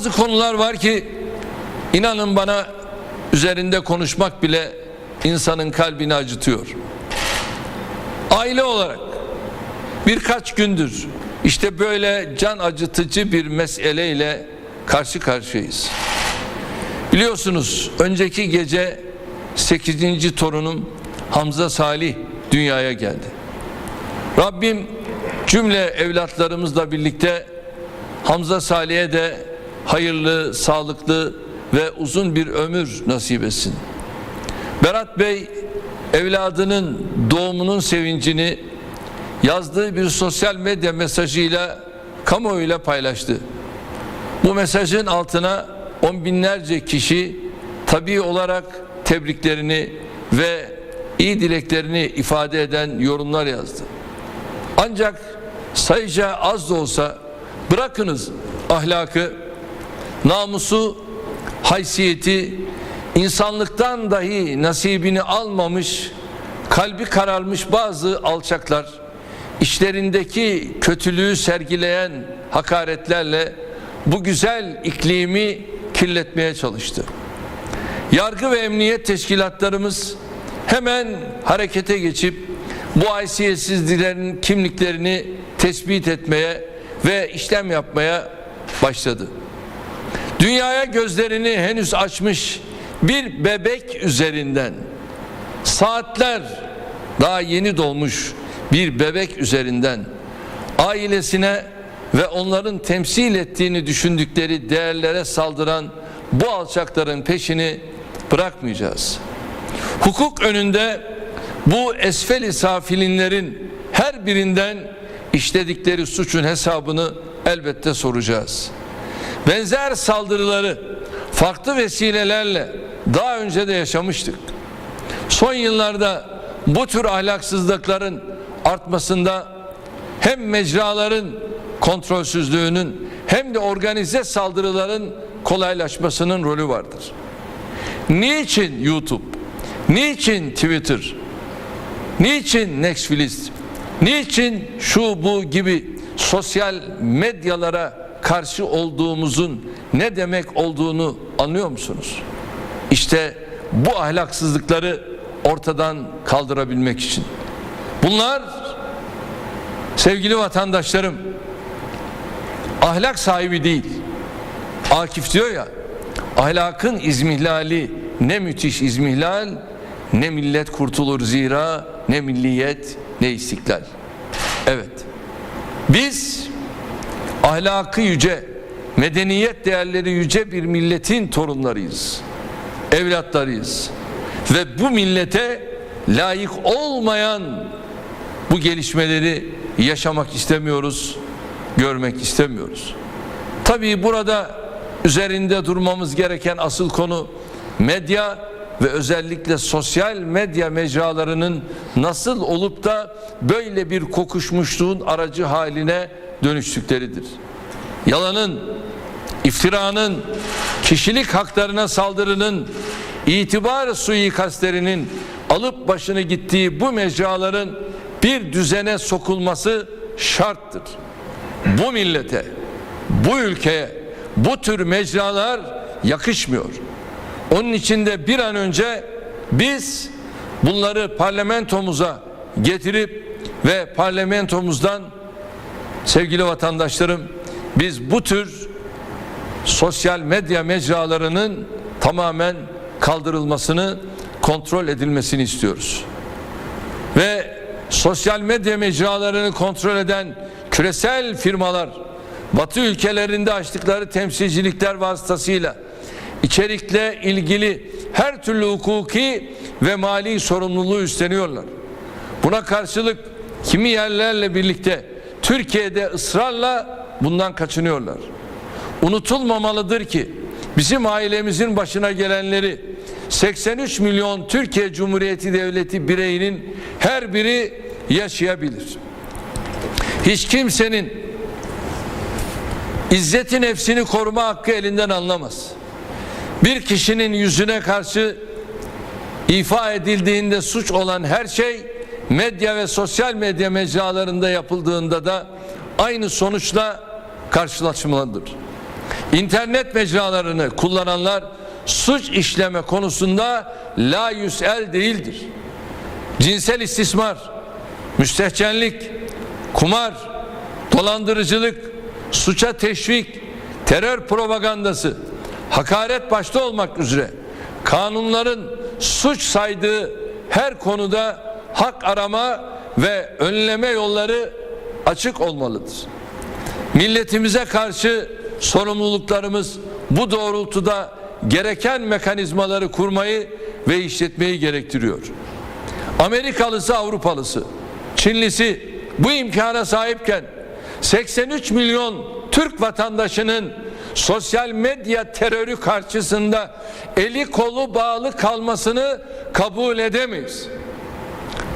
Bazı konular var ki inanın bana üzerinde konuşmak bile insanın kalbini acıtıyor. Aile olarak birkaç gündür işte böyle can acıtıcı bir meseleyle karşı karşıyayız. Biliyorsunuz önceki gece 8. torunum Hamza Salih dünyaya geldi. Rabbim cümle evlatlarımızla birlikte Hamza Salih'e de hayırlı, sağlıklı ve uzun bir ömür nasip etsin. Berat Bey evladının doğumunun sevincini yazdığı bir sosyal medya mesajıyla kamuoyuyla paylaştı. Bu mesajın altına on binlerce kişi tabii olarak tebriklerini ve iyi dileklerini ifade eden yorumlar yazdı. Ancak sayıca az da olsa bırakınız ahlakı, namusu, haysiyeti, insanlıktan dahi nasibini almamış, kalbi kararmış bazı alçaklar, işlerindeki kötülüğü sergileyen hakaretlerle bu güzel iklimi kirletmeye çalıştı. Yargı ve emniyet teşkilatlarımız hemen harekete geçip bu haysiyetsizlerin kimliklerini tespit etmeye ve işlem yapmaya başladı. Dünyaya gözlerini henüz açmış bir bebek üzerinden saatler daha yeni doğmuş bir bebek üzerinden ailesine ve onların temsil ettiğini düşündükleri değerlere saldıran bu alçakların peşini bırakmayacağız. Hukuk önünde bu esfeli safilinlerin her birinden işledikleri suçun hesabını elbette soracağız. Benzer saldırıları farklı vesilelerle daha önce de yaşamıştık. Son yıllarda bu tür ahlaksızlıkların artmasında hem mecraların kontrolsüzlüğünün hem de organize saldırıların kolaylaşmasının rolü vardır. Niçin YouTube? Niçin Twitter? Niçin Netflix? Niçin şu bu gibi sosyal medyalara karşı olduğumuzun ne demek olduğunu anlıyor musunuz? İşte bu ahlaksızlıkları ortadan kaldırabilmek için. Bunlar sevgili vatandaşlarım ahlak sahibi değil. Akif diyor ya ahlakın izmihlali ne müthiş izmihlal ne millet kurtulur zira ne milliyet ne istiklal. Evet. Biz ahlakı yüce, medeniyet değerleri yüce bir milletin torunlarıyız. Evlatlarıyız. Ve bu millete layık olmayan bu gelişmeleri yaşamak istemiyoruz, görmek istemiyoruz. Tabii burada üzerinde durmamız gereken asıl konu medya ve özellikle sosyal medya mecralarının nasıl olup da böyle bir kokuşmuşluğun aracı haline dönüştükleridir. Yalanın, iftiranın, kişilik haklarına saldırının, itibar suikastlerinin alıp başını gittiği bu mecraların bir düzene sokulması şarttır. Bu millete, bu ülkeye bu tür mecralar yakışmıyor. Onun için de bir an önce biz bunları parlamentomuza getirip ve parlamentomuzdan sevgili vatandaşlarım biz bu tür sosyal medya mecralarının tamamen kaldırılmasını kontrol edilmesini istiyoruz. Ve sosyal medya mecralarını kontrol eden küresel firmalar Batı ülkelerinde açtıkları temsilcilikler vasıtasıyla içerikle ilgili her türlü hukuki ve mali sorumluluğu üstleniyorlar. Buna karşılık kimi yerlerle birlikte Türkiye'de ısrarla bundan kaçınıyorlar. Unutulmamalıdır ki bizim ailemizin başına gelenleri 83 milyon Türkiye Cumhuriyeti Devleti bireyinin her biri yaşayabilir. Hiç kimsenin izzeti nefsini koruma hakkı elinden alınamaz. Bir kişinin yüzüne karşı ifa edildiğinde suç olan her şey medya ve sosyal medya mecralarında yapıldığında da aynı sonuçla karşılaşmalıdır. İnternet mecralarını kullananlar suç işleme konusunda la yüsel değildir. Cinsel istismar, müstehcenlik, kumar, dolandırıcılık, suça teşvik, terör propagandası, hakaret başta olmak üzere kanunların suç saydığı her konuda hak arama ve önleme yolları açık olmalıdır. Milletimize karşı sorumluluklarımız bu doğrultuda gereken mekanizmaları kurmayı ve işletmeyi gerektiriyor. Amerikalısı, Avrupalısı, Çinlisi bu imkana sahipken 83 milyon Türk vatandaşının sosyal medya terörü karşısında eli kolu bağlı kalmasını kabul edemeyiz.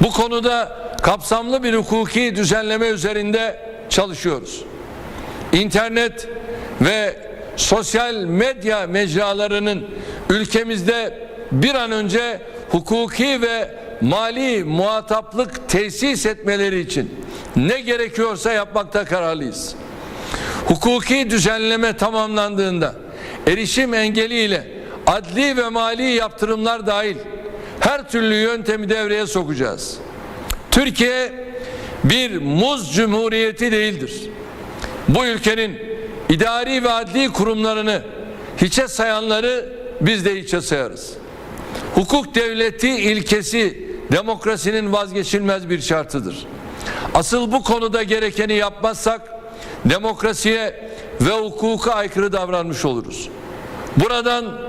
Bu konuda kapsamlı bir hukuki düzenleme üzerinde çalışıyoruz. İnternet ve sosyal medya mecralarının ülkemizde bir an önce hukuki ve mali muhataplık tesis etmeleri için ne gerekiyorsa yapmakta kararlıyız. Hukuki düzenleme tamamlandığında erişim engeliyle adli ve mali yaptırımlar dahil her türlü yöntemi devreye sokacağız. Türkiye bir muz cumhuriyeti değildir. Bu ülkenin idari ve adli kurumlarını hiçe sayanları biz de hiçe sayarız. Hukuk devleti ilkesi demokrasinin vazgeçilmez bir şartıdır. Asıl bu konuda gerekeni yapmazsak demokrasiye ve hukuka aykırı davranmış oluruz. Buradan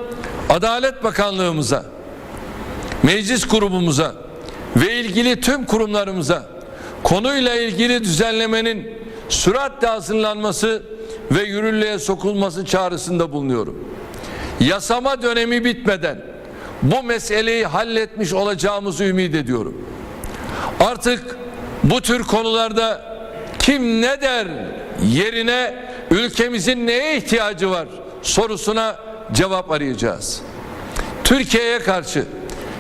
Adalet Bakanlığımıza, meclis grubumuza ve ilgili tüm kurumlarımıza konuyla ilgili düzenlemenin süratle hazırlanması ve yürürlüğe sokulması çağrısında bulunuyorum. Yasama dönemi bitmeden bu meseleyi halletmiş olacağımızı ümit ediyorum. Artık bu tür konularda kim ne der yerine ülkemizin neye ihtiyacı var sorusuna cevap arayacağız. Türkiye'ye karşı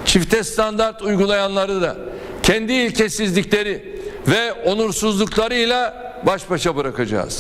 çifte standart uygulayanları da kendi ilkesizlikleri ve onursuzluklarıyla baş başa bırakacağız.